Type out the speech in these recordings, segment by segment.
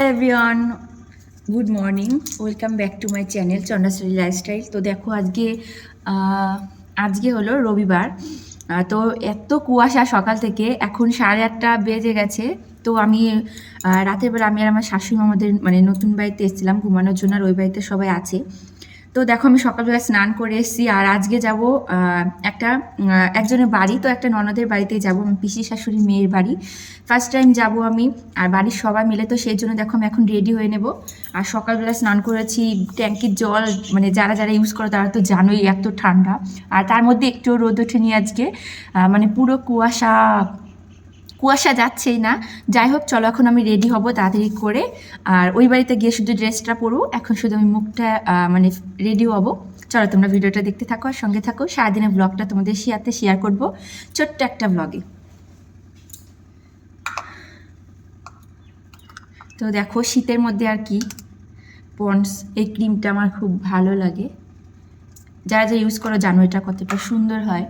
Everyone good morning welcome back to my channel Chandrashree lifestyle তো দেখো আজকে আজকে হলো রবিবার। তো এত কুয়াশা সকাল থেকে, এখন সাড়ে আটটা বেজে গেছে। তো আমি রাতের বেলা আমি আর আমার শাশুড়ি আমাদের মানে নতুন বাড়িতে এসেছিলাম, ঘুমানোর জন্য, আর ওই বাড়িতে সবাই আছে। তো দেখো আমি সকালবেলা স্নান করে এসেছি, আর আজকে যাব একটা একজনের বাড়ি, তো একটা ননদের বাড়িতেই যাব আমি পিসি শাশুড়ি মেয়ের বাড়ি। ফার্স্ট টাইম যাব আমি, আর বাড়ির সবাই মিলে, তো সেই জন্য দেখো আমি এখন রেডি হয়ে নেব। আর সকালবেলা স্নান করেছি, ট্যাঙ্কির জল মানে যারা যারা ইউজ করে তারা তো জানোই এত ঠান্ডা। আর তার মধ্যে একটু রোদ ওঠেনি আজকে মানে পুরো কুয়াশা কুয়াশা যাচ্ছেই না। যাই হোক, চলো এখন আমি রেডি হব তাড়াতাড়ি করে। আর ওই বাড়িতে গিয়ে শুধু ড্রেসটা পরবো, এখন শুধু আমি মুখটা মানে রেডি হব। চলো, তোমরা ভিডিওটা দেখতে থাকো আর সঙ্গে থাকো। সারাদিনের ব্লগটা তোমাদের শেয়ারতে শেয়ার করব ছোট্ট একটা ব্লগে তো দেখো, শীতের মধ্যে আর কি? পন্ডস, এই ক্রিমটা আমার খুব ভালো লাগে। যারা যা ইউজ করো জানো এটা কতটা সুন্দর হয়।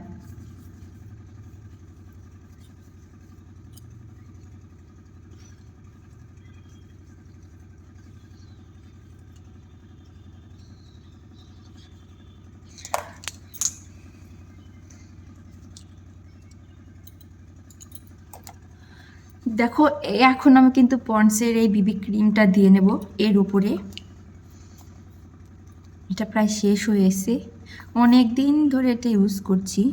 দেখো এখন আমি কিন্তু পন্ডসের এই বিবি ক্রিমটা দিয়ে নেব, এর উপরে। এটা প্রায় শেষ হয়ে এসে অনেক দিন ধরে এটা ইউজ করছি।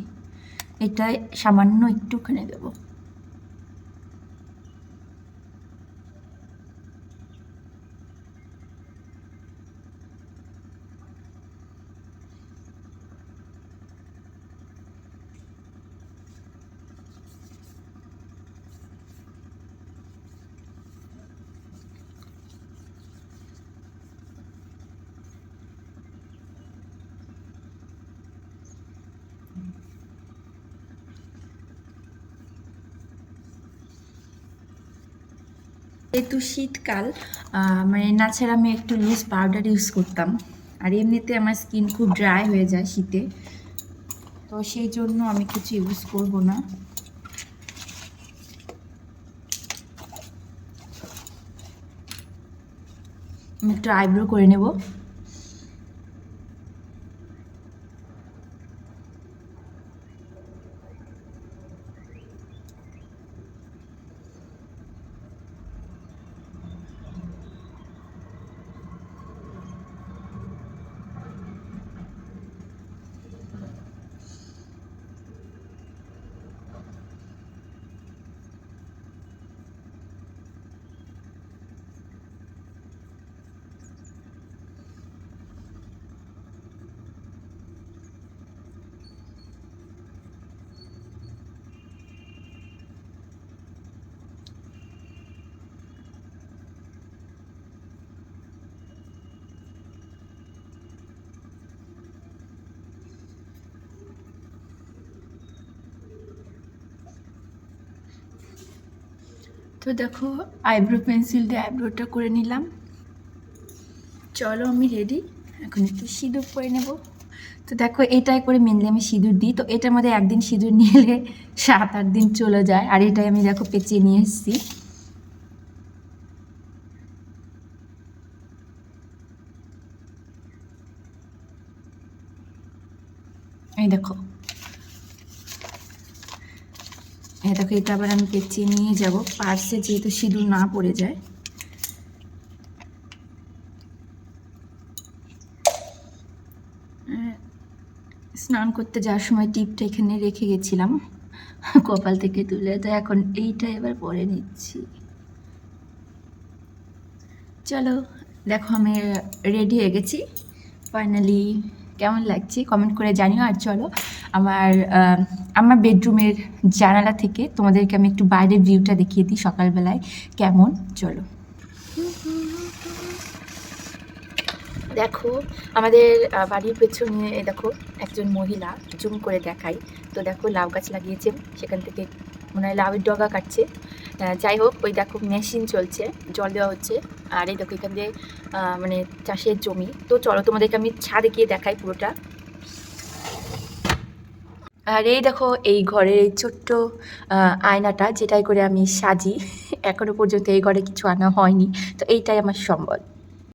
এটা সামান্য একটুখানি দেবো। যেহেতু শীতকাল মানে নাছাড়া আমি একটু লুজ পাউডার ইউজ করতাম। আর এমনিতে আমার স্কিন খুব ড্রাই হয়ে যায় শীতে। তো সেই জন্য আমি কিছু ইউজ করব না। আমি একটু আইব্রো করে নেব। তো দেখো, আইব্রো পেন্সিল দিয়ে আইব্রোটা করে নিলাম। চলো আমি রেডি এখন একটু সিঁদুর পরে নেব। তো দেখো, এটাই করে মেনলি আমি সিঁদুর দিই। তো এটার মধ্যে একদিন সিঁদুর নিলে সাত আট দিন চলে যায়। আর এটাই আমি দেখো পেঁচিয়ে নিয়ে এসেছি। এই দেখো এই দেখো, এটা আবার আমি পেঁচিয়ে নিয়ে যাব। পার্সে যেহেতু সিঁদুর না পড়ে যায়। স্নান করতে যাওয়ার সময় টিপটা এখানে রেখে গেছিলাম, কপাল থেকে তুলে। তো এখন এইটা এবার পরে নিচ্ছি। চলো, দেখো, আমি রেডি হয়ে গেছি। ফাইনালি, কেমন লাগছে? কমেন্ট করে জানিও, আর চলো আমার আমার বেডরুমের জানালা থেকে তোমাদেরকে আমি একটু বাইরের ভিউটা দেখিয়ে দিই সকালবেলায়। কেমন? চলো। দেখো, আমাদের বাড়ির পেছনে দেখো, একজন মহিলা জুম করে দেখাই তো দেখো, লাউ গাছ লাগিয়েছে, সেখান থেকে মনে হয় লাউয়ের ডগা কাটছে। যাই হোক, ওই দেখো মেশিন চলছে, জল দেওয়া হচ্ছে। আর এই দেখো এখান দিয়ে মানে চাষের জমি। তো চলো, তোমাদেরকে আমি ছাদে গিয়ে দেখাই পুরোটা। আর এই দেখো, এই ঘরের এই ছোট্ট আয়নাটা যেটাই করে আমি সাজি, এখনও পর্যন্ত এই ঘরে কিছু আনা হয়নি। তো এইটাই আমার সম্বল।